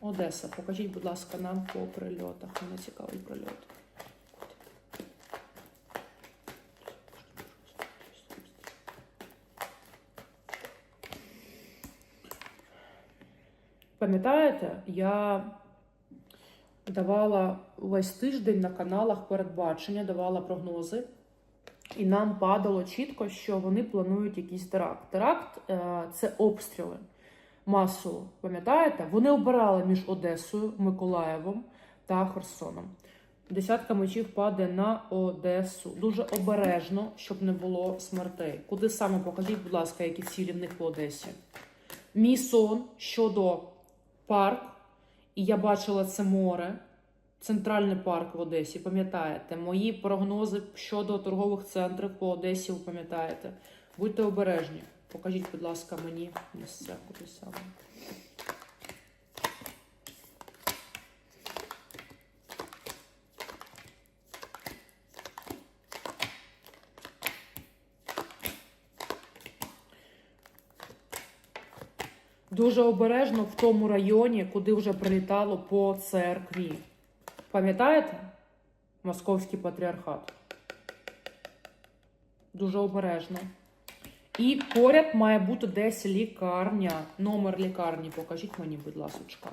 Одеса. Покажіть, будь ласка, нам по прильотах. Мене цікавий прильот. Пам'ятаєте, я давала весь тиждень на каналах передбачення, давала прогнози, і нам падало чітко, що вони планують якийсь теракт. Теракт е, це обстріли масово. Пам'ятаєте? Вони обирали між Одесою, Миколаєвом та Херсоном. Десятка мечів падає на Одесу. Дуже обережно, щоб не було смертей. Куди саме покажіть, будь ласка, які цілі в них по Одесі? Мій сон щодо парк, і я бачила це море, центральний парк в Одесі. Пам'ятаєте, мої прогнози щодо торгових центрів по Одесі, ви пам'ятаєте. Будьте обережні. Покажіть, будь ласка, мені місця куди саме. Дуже обережно в тому районі, куди вже прилітало по церкві. Пам'ятаєте? Московський патріархат. Дуже обережно. І поряд має бути десь лікарня. Номер лікарні покажіть мені, будь ласочка.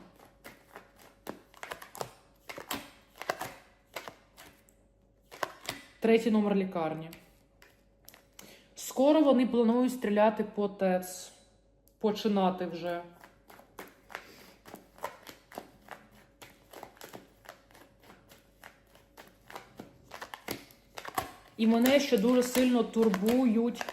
Третій номер лікарні. Скоро вони планують стріляти по ТЕЦ. Починати вже. І мене ще дуже сильно турбують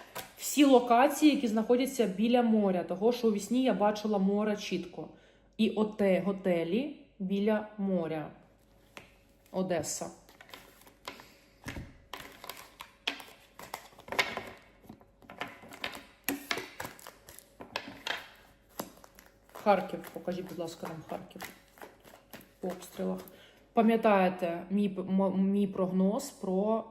всі локації, які знаходяться біля моря. Того, що у вісні я бачила море чітко. І оте готелі біля моря. Одеса. Харків. Покажіть, будь ласка, нам Харків по обстрілах. Пам'ятаєте мій, мій прогноз про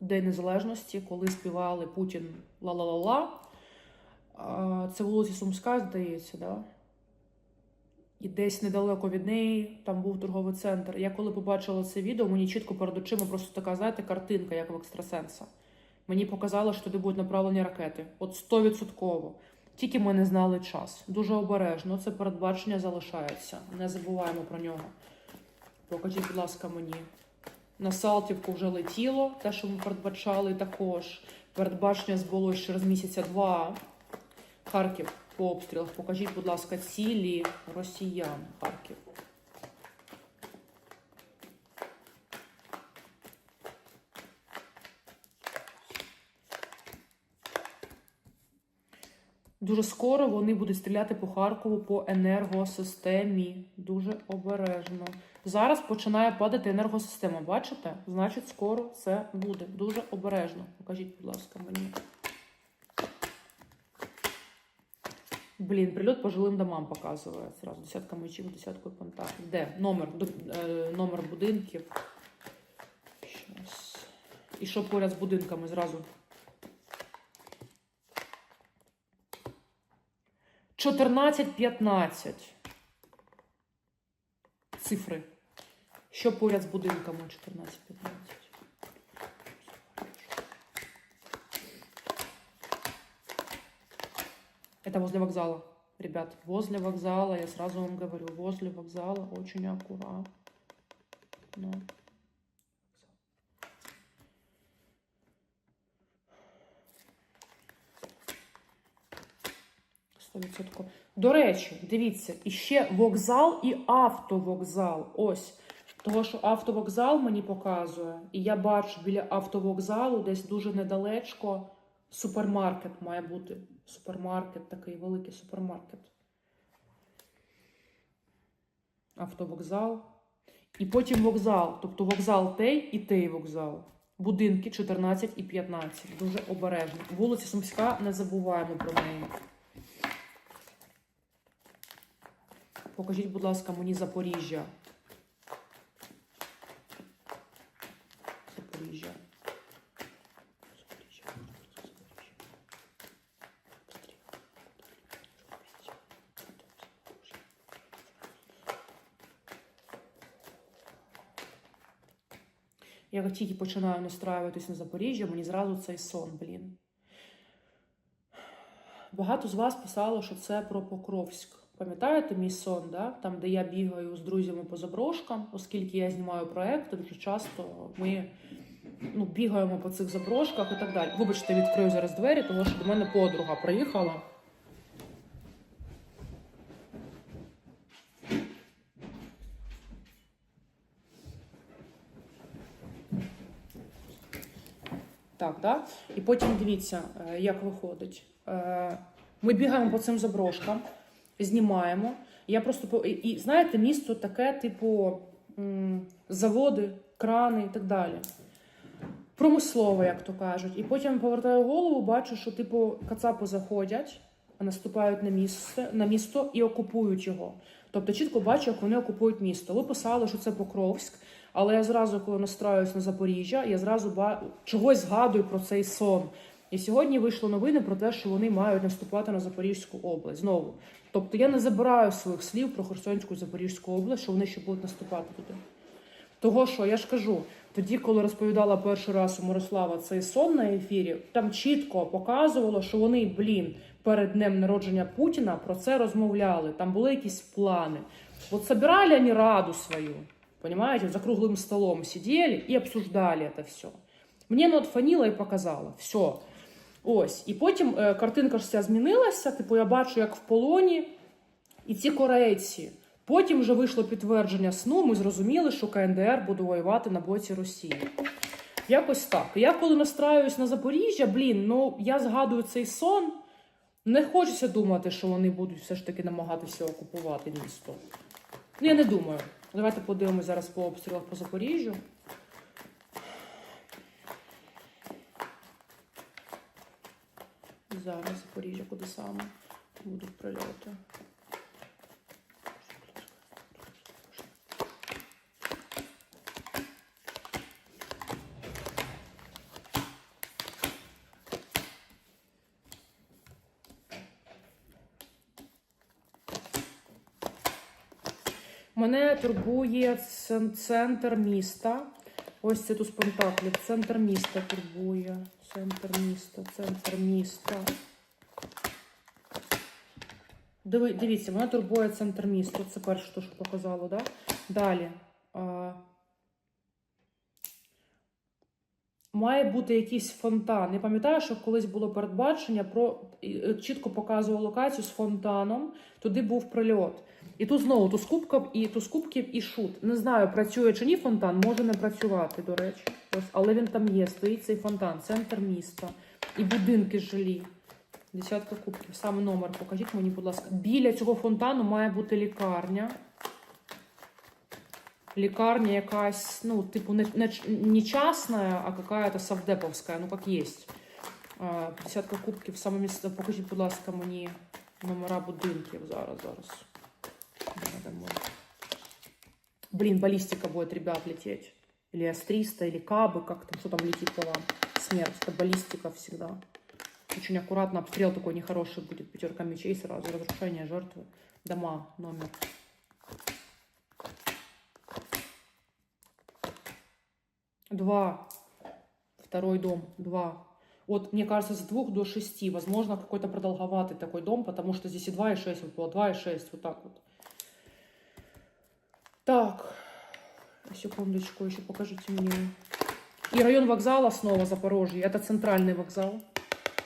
День Незалежності, коли співали Путін ла-ла-ла-ла. Це вулиця Сумська, здається, да? І десь недалеко від неї там був торговий центр. Я коли побачила це відео, мені чітко перед очима просто така, знаєте, картинка, як в екстрасенса. Мені показали, що туди будуть направлені ракети. От стовідсотково. Тільки ми не знали час. Дуже обережно. Це передбачення залишається. Не забуваємо про нього. Покажіть, будь ласка, мені. На Салтівку вже летіло, те, що ми передбачали також. Передбачення збулося через місяця два. Харків по обстрілах. Покажіть, будь ласка, цілі росіян. Харків. Дуже скоро вони будуть стріляти по Харкову по енергосистемі. Дуже обережно. Зараз починає падати енергосистема. Бачите? Значить, скоро це буде. Дуже обережно. Покажіть, будь ласка, мені. Блін, прильот по жилим домам показує. Зразу десятка мечів, десятку пентаклів. Де? Номер, е, номер будинків. Щас. І що поряд з будинками зразу? 14-15. Цифри. Що поряд з будинками 14-15? Это возле вокзала, ребят. Возле вокзала, я сразу вам говорю, возле вокзала очень аккуратно. Сто відсотків. До речі, дивіться, іще вокзал і автовокзал. Ось. Того, що автовокзал мені показує, і я бачу біля автовокзалу десь дуже недалечко супермаркет має бути. Супермаркет, такий великий супермаркет. Автовокзал. І потім вокзал. Тобто вокзал той і той вокзал. Будинки 14 і 15. Дуже обережно. Вулиця Сумська, не забуваємо про неї. Покажіть, будь ласка, мені Запоріжжя. Запоріжжя. Запоріжжя. Я тільки починаю настраюватись на Запоріжжя, мені зразу цей сон, блін. Багато з вас писало, що це про Покровськ. Пам'ятаєте мій сон, да? там, де я бігаю з друзями по заброшкам, оскільки я знімаю проекти, дуже часто ми ну, бігаємо по цих заброшках і так далі. Вибачте, відкрию зараз двері, тому що до мене подруга приїхала. Так, да? І потім дивіться, е, як виходить. Е, Ми бігаємо по цим заброшкам, знімаємо. Я просто і, знаєте, місто таке, типу, заводи, крани і так далі. Промислове, як то кажуть. І потім повертаю голову, бачу, що типу кацапи заходять, наступають на місце, на місто і окупують його. Тобто чітко бачу, як вони окупують місто. Ви писали, що це Покровськ, але я зразу, коли настраюсь на Запоріжжя, я зразу ба... чогось згадую про цей сон. І сьогодні вийшло новини про те, що вони мають наступати на Запорізьку область знову. Тобто я не забираю своїх слів про Херсонську і Запорізьку область, що вони ще будуть наступати туди. Того, що я ж кажу, тоді, коли розповідала перший раз у Мирослава цей сон на ефірі, там чітко показувало, що вони, блін, перед днем народження Путіна про це розмовляли. Там були якісь плани. От собирали они раду свою, понимаете, за круглым столом сидели и обсуждали это все. Мені ну, от фаніла і показала. Все. Ось. І потім е, картинка ж вся змінилася. Типу, я бачу, як в полоні, і ці корейці. Потім вже вийшло підтвердження сну. Ми зрозуміли, що КНДР буде воювати на боці Росії. Якось так. Я коли настраююсь на Запоріжжя, блін, ну я згадую цей сон. Не хочеться думати, що вони будуть все ж таки намагатися окупувати місто. Ну, я не думаю. Давайте подивимось зараз по обстрілах по Запоріжжю. Зараз Запоріжжя, куди саме будуть прильоти. Мене турбує центр міста. Ось це тут Пентаклів. Центр міста турбує. Центр міста, центр міста. Диви, дивіться, мене турбує центр міста. Це перше, то, що показало, да? Далі. А... Має бути якийсь фонтан. Я пам'ятаю, що колись було передбачення про е, чітко показував локацію з фонтаном. Туди був прильот. І тут знову туз кубків і туз кубків і шут. Не знаю, працює чи ні фонтан, може не працювати, до речі. Ось, але він там є, стоїть цей фонтан, центр міста. І будинки жилі. Десятка кубків. Саме номер покажіть мені, будь ласка. Біля цього фонтану має бути лікарня. Лікарня якась, ну, типу, не, не, не частная, а какая-то совдеповська, ну, як є. Десятка кубків, саме місце. Покажіть, будь ласка, мені номера будинків зараз, зараз. Мной. Блин, баллистика будет, ребят, лететь. Или С-300, или Кабы, как там, что там летит по вам. Смерть, это баллистика всегда. Очень аккуратно, обстрел такой нехороший будет. Пятерка мечей сразу, разрушение жертвы. Дома, номер. Два. Второй дом, два. Вот, мне кажется, с двух до шести. Возможно, какой-то продолговатый такой дом, потому что здесь и 2, и 6 выпало. 2 и 6, вот так вот. Так, секундочку, еще покажите мне. И район вокзала снова Запорожье. Это центральный вокзал.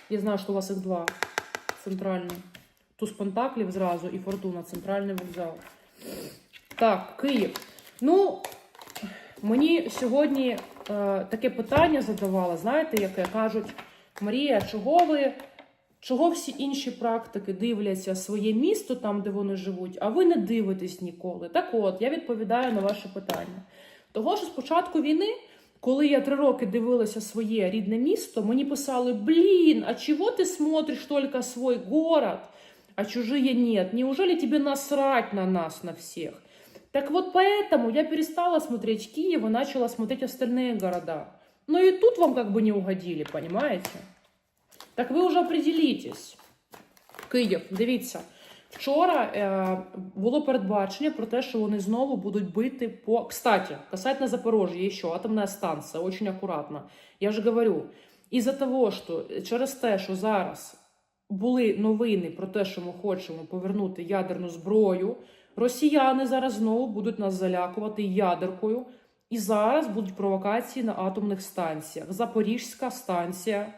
Я знаю, что у вас их два. Центральный. Туз Пентаклів зразу і Фортуна, центральний вокзал. Так, Київ. Ну, мені сьогодні е, таке питання задавала, знаєте, яке кажуть, Марія, чого ви, чого всі інші практики дивляться своє місто там, де вони живуть, а ви не дивитесь ніколи? Так от, я відповідаю на ваше питання. Того що з початку війни, коли я три роки дивилася своє рідне місто, мені писали: Блін, а чого ти смотриш тільки свій город, а чужие нет? Неужели тебе насрать на нас, на всех? Так вот поэтому я перестала смотреть Киев и начала смотреть остальные города. Но и тут вам как бы не угодили, понимаете? Так ви вже определитесь. Київ, дивіться. Вчора е, було передбачення про те, що вони знову будуть бити по. Кстати, касательно Запорожья, еще атомна станція, очень акуратно. Я ж говорю, із-за того, що через те, що зараз були новини про те, що ми хочемо повернути ядерну зброю, росіяни зараз знову будуть нас залякувати ядеркою. І зараз будуть провокації на атомних станціях. Запорізька станція